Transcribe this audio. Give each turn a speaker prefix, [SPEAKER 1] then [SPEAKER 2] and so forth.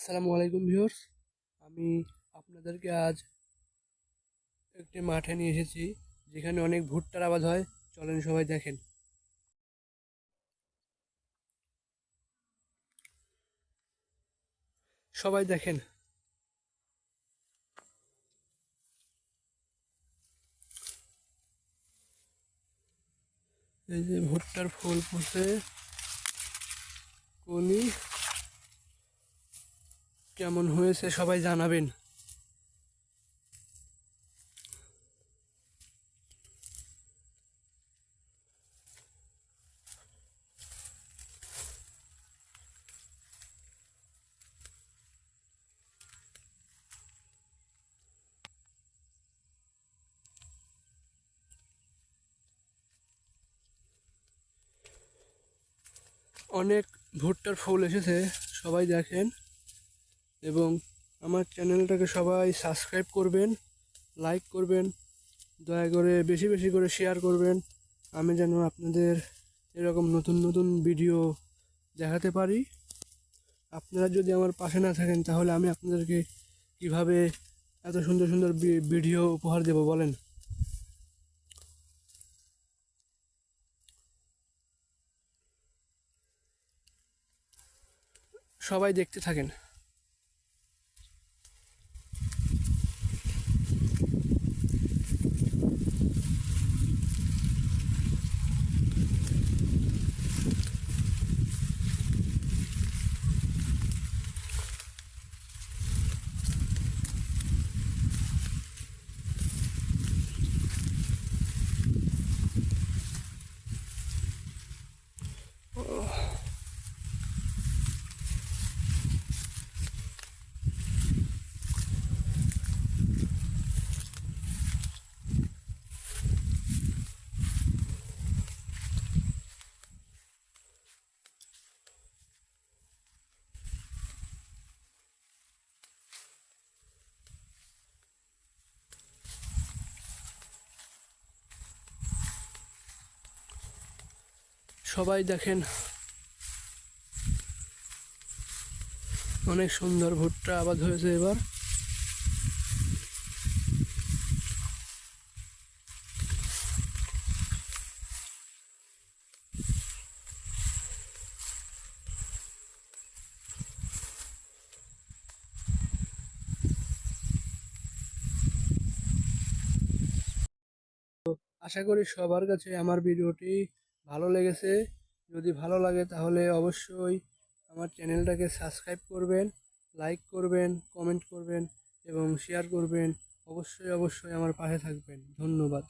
[SPEAKER 1] আসসালামু আলাইকুম ভিউয়ার্স। আমি আপনাদেরকে আজ একটি মাঠে নিয়ে এসেছি, যেখানে অনেক ভুট্টার আবাদ হয়। চলেন সবাই দেখেন। সবাই দেখেন। এই যে ভুট্টার ফুল ফুটে, কলি কেমন হয়েছে সবাই জানাবেন। অনেক ভুট্টার ফুল এসেছে সবাই দেখেন। এবং আমার চ্যানেলটাকে সবাই সাবস্ক্রাইব করবেন, লাইক করবেন, দয়া করে বেশি বেশি করে শেয়ার করবেন। আমি যেন আপনাদের এরকম নতুন নতুন ভিডিও দেখাতে পারি। আপনারা যদি আমার পাশে না থাকেন, তাহলে আমি আপনাদেরকে কীভাবে এত সুন্দর সুন্দর ভিডিও উপহার দেব বলেন? সবাই দেখতে থাকেন। সবাই দেখেন। অনেক সুন্দর ভুট্টা আবাদ হয়েছে এবার। আশা করি সবার কাছে আমার ভিডিওটি ভালো লেগেছে। যদি ভালো লাগে তাহলে অবশ্যই আমার চ্যানেলটাকে সাবস্ক্রাইব করবেন, লাইক করবেন, কমেন্ট করবেন এবং শেয়ার করবেন। অবশ্যই অবশ্যই আমার পাশে থাকবেন। ধন্যবাদ।